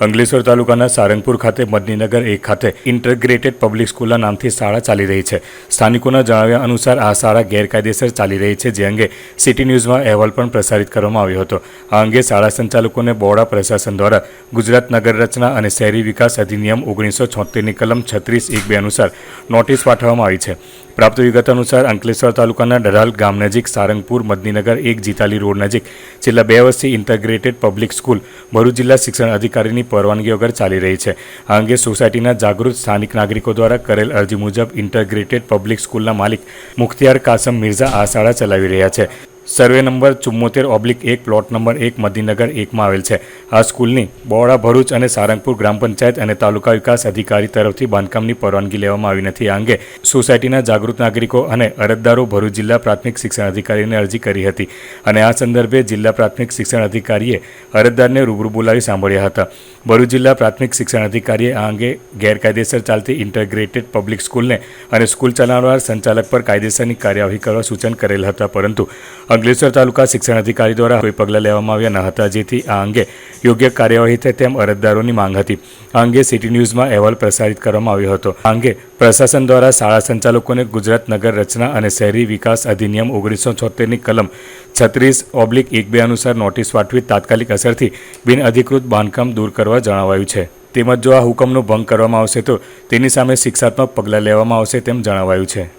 અંકલેશ્વર તાલુકાના સારંગપુર ખાતે મદનીનગર એક ખાતે ઇન્ટરગ્રેટેડ પબ્લિક સ્કૂલના નામથી શાળા ચાલી રહી છે. સ્થાનિકોના જણાવ્યા અનુસાર આ શાળા ગેરકાયદેસર ચાલી રહી છે, જે અંગે સિટી ન્યૂઝમાં અહેવાલ પણ પ્રસારિત કરવામાં આવ્યો હતો. આ અંગે શાળા સંચાલકોને બોર્ડા પ્રશાસન દ્વારા ગુજરાત નગર રચના અને શહેરી વિકાસ અધિનિયમ ઓગણીસો છોતેરની કલમ છત્રીસ એક બે અનુસાર નોટિસ પાઠવવામાં આવી છે. પ્રાપ્ત વિગત અનુસાર અંકલેશ્વર તાલુકાના ડરાલ ગામ નજીક સારંગપુર, મદનીનગર એક જીતાલી રોડ નજીક છેલ્લા બે વર્ષથી ઇન્ટરગ્રેટેડ પબ્લિક સ્કૂલ ભરૂચ જિલ્લા શિક્ષણ અધિકારીની પરવાનગી વગર ચાલી રહી છે. આ અંગે સોસાયટીના જાગૃત સ્થાનિક નાગરિકો દ્વારા કરેલ અરજી મુજબ ઇન્ટરગ્રેટેડ પબ્લિક સ્કૂલના માલિક મુખ્તિયાર કાસમ મિર્ઝા આ શાળા ચલાવી રહ્યા છે. સર્વે નંબર ચુમ્મોતેર ઓબ્લિક એક પ્લોટ નંબર એક મદીનગર એકમાં આવેલ છે. આ સ્કૂલની બોડા ભરૂચ અને સારંગપુર ગ્રામ પંચાયત અને તાલુકા વિકાસ અધિકારી તરફથી બાંધકામની પરવાનગી લેવામાં આવી નથી. આ અંગે સોસાયટીના જાગૃત નાગરિકો અને અરજદારો ભરૂચ જિલ્લા પ્રાથમિક શિક્ષણ અધિકારીને અરજી કરી હતી અને આ સંદર્ભે જિલ્લા પ્રાથમિક શિક્ષણ અધિકારીએ અરજદારને રૂબરૂ બોલાવી સાંભળ્યા હતા. ભરૂચ જિલ્લા પ્રાથમિક શિક્ષણ અધિકારીએ આ અંગે ગેરકાયદેસર ચાલતી ઇન્ટરગ્રેટેડ પબ્લિક સ્કૂલને અને સ્કૂલ ચલાવનાર સંચાલક પર કાયદેસરની કાર્યવાહી કરવા સૂચન કરેલ હતા. પરંતુ અંકલેશ્વર તાલુકા શિક્ષણ અધિકારી દ્વારા કોઈ પગલાં લેવામાં આવ્યા ન હતા, જેથી આ અંગે યોગ્ય કાર્યવાહી થાય તેમ અરજદારોની માંગ હતી. આ અંગે સિટી ન્યૂઝમાં અહેવાલ પ્રસારિત કરવામાં આવ્યો હતો. આ અંગે પ્રશાસન દ્વારા શાળા સંચાલકોને ગુજરાત નગર રચના અને શહેરી વિકાસ અધિનિયમ ઓગણીસો છોતેરની કલમ છત્રીસ ઓબ્લિક એક બે અનુસાર નોટિસ પાઠવી તાત્કાલિક અસરથી બિનઅધિકૃત બાંધકામ દૂર કરવા જણાવાયું છે. તેમજ જો આ હુકમનો ભંગ કરવામાં આવશે તો તેની સામે શિક્ષાત્મક પગલાં લેવામાં આવશે તેમ જણાવાયું છે.